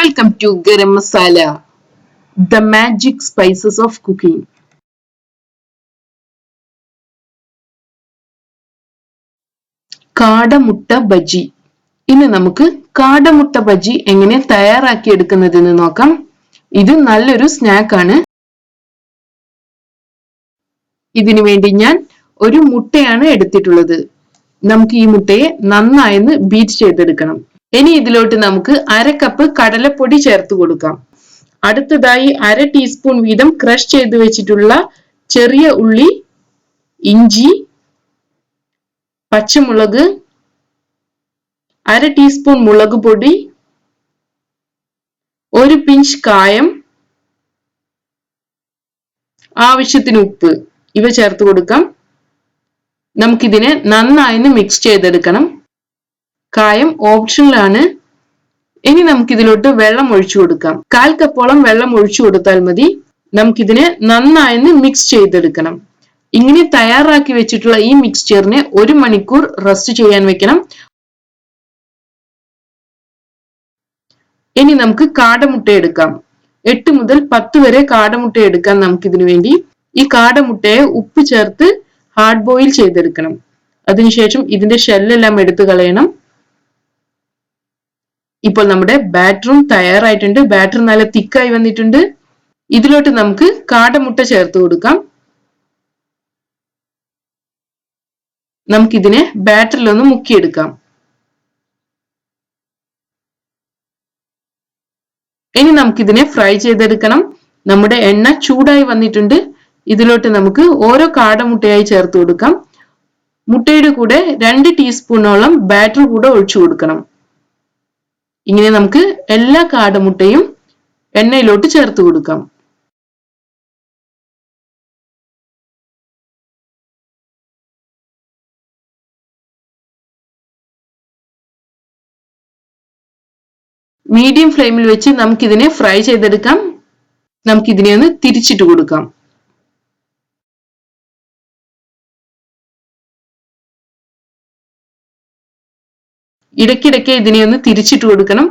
Welcome to garam masala the magic spices of cooking കാടമുട്ട ബജി. ഇന്ന് നമുക്ക് കാടമുട്ട ബജി എങ്ങനെ തയ്യാറാക്കി എടുക്കുന്നതെന്ന് നോക്കാം. ഇത് നല്ലൊരു സ്നാക്കാണ് ഇതിനു വേണ്ടി ഞാൻ ഒരു മുട്ടയാണ് എടുത്തിട്ടുള്ളത്. നമുക്ക് ഈ മുട്ടയെ നന്നായെന്ന് ബീറ്റ് ചെയ്തെടുക്കണം. ഇനി ഇതിലോട്ട് നമുക്ക് അര കപ്പ് കടലപ്പൊടി ചേർത്ത് കൊടുക്കാം. അടുത്തതായി അര ടീസ്പൂൺ വീതം ക്രഷ് ചെയ്ത് വെച്ചിട്ടുള്ള ചെറിയ ഉള്ളി ഇഞ്ചി പച്ചമുളക് അര ടീസ്പൂൺ മുളക് പൊടി ഒരു പിഞ്ച് കായം ആവശ്യത്തിന് ഉപ്പ് ഇവ ചേർത്ത് കൊടുക്കാം. നമുക്കിതിനെ നന്നായി മിക്സ് ചെയ്തെടുക്കണം. കായം ഓപ്ഷനിലാണ് ഇനി നമുക്ക് ഇതിലോട്ട് വെള്ളം ഒഴിച്ചു കൊടുക്കാം. കാൽ കപ്പോളം വെള്ളം ഒഴിച്ചു കൊടുത്താൽ മതി. നമുക്കിതിനെ നന്നായി മിക്സ് ചെയ്തെടുക്കണം. ഇങ്ങനെ തയ്യാറാക്കി വെച്ചിട്ടുള്ള ഈ മിക്സ്ചറിനെ ഒരു മണിക്കൂർ റെസ്റ്റ് ചെയ്യാൻ വെക്കണം. ഇനി നമുക്ക് കാടമുട്ട എടുക്കാം. എട്ട് മുതൽ പത്ത് വരെ കാടമുട്ട എടുക്കാം നമുക്കിതിനു വേണ്ടി. ഈ കാടമുട്ടയെ ഉപ്പ് ചേർത്ത് ഹാർഡ് ബോയിൽ ചെയ്തെടുക്കണം. അതിനുശേഷം ഇതിന്റെ ഷെല്ലെല്ലാം എടുത്തു കളയണം. ഇപ്പോൾ നമ്മുടെ ബാറ്ററും തയ്യാറായിട്ടുണ്ട്. ബാറ്റർ നല്ല തിക്കായി വന്നിട്ടുണ്ട്. ഇതിലോട്ട് നമുക്ക് കാടമുട്ട ചേർത്ത് കൊടുക്കാം. നമുക്കിതിനെ ബാറ്ററിലൊന്ന് മുക്കിയെടുക്കാം. ഇനി നമുക്കിതിനെ ഫ്രൈ ചെയ്തെടുക്കണം. നമ്മുടെ എണ്ണ ചൂടായി വന്നിട്ടുണ്ട്. ഇതിലോട്ട് നമുക്ക് ഓരോ കാടമുട്ടയായി ചേർത്ത് കൊടുക്കാം. മുട്ടയുടെ കൂടെ രണ്ട് ടീസ്പൂണോളം ബാറ്റർ കൂടെ ഒഴിച്ചു കൊടുക്കണം. ഇങ്ങനെ നമുക്ക് എല്ലാ കാടമുട്ടയും എണ്ണയിലോട്ട് ചേർത്ത് കൊടുക്കാം. മീഡിയം ഫ്ലെയിമിൽ വെച്ച് നമുക്കിതിനെ ഫ്രൈ ചെയ്തെടുക്കാം. നമുക്കിതിനെ ഒന്ന് തിരിച്ചിട്ട് കൊടുക്കാം. ഇടയ്ക്കിടയ്ക്ക് ഇതിനെ ഒന്ന് തിരിച്ചിട്ട് കൊടുക്കണം.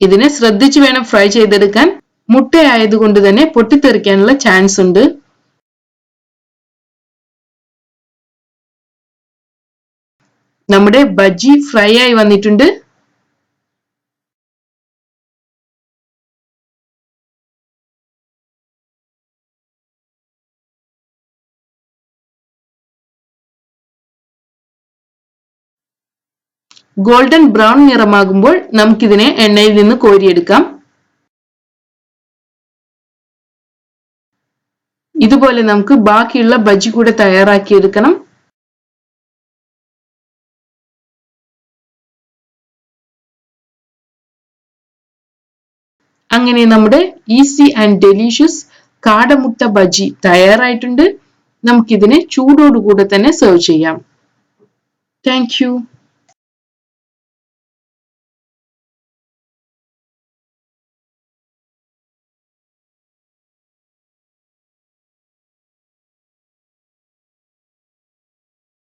ഇതിനെ ശ്രദ്ധിച്ചു വേണം ഫ്രൈ ചെയ്തെടുക്കാൻ. മുട്ടയായതുകൊണ്ട് തന്നെ പൊട്ടിത്തെറിക്കാനുള്ള ചാൻസ് ഉണ്ട്. നമ്മുടെ ബജി ഫ്രൈ ആയി വന്നിട്ടുണ്ട്. ഗോൾഡൻ ബ്രൗൺ നിറമാകുമ്പോൾ നമുക്കിതിനെ എണ്ണയിൽ നിന്ന് കോരിയെടുക്കാം. ഇതുപോലെ നമുക്ക് ബാക്കിയുള്ള ബജി കൂടെ തയ്യാറാക്കിയെടുക്കണം. അങ്ങനെ നമ്മുടെ ഈസി ആൻഡ് ഡെലീഷ്യസ് കാടമുട്ട ബജി തയ്യാറായിട്ടുണ്ട്. നമുക്കിതിനെ ചൂടോടുകൂടെ തന്നെ സെർവ് ചെയ്യാം. താങ്ക്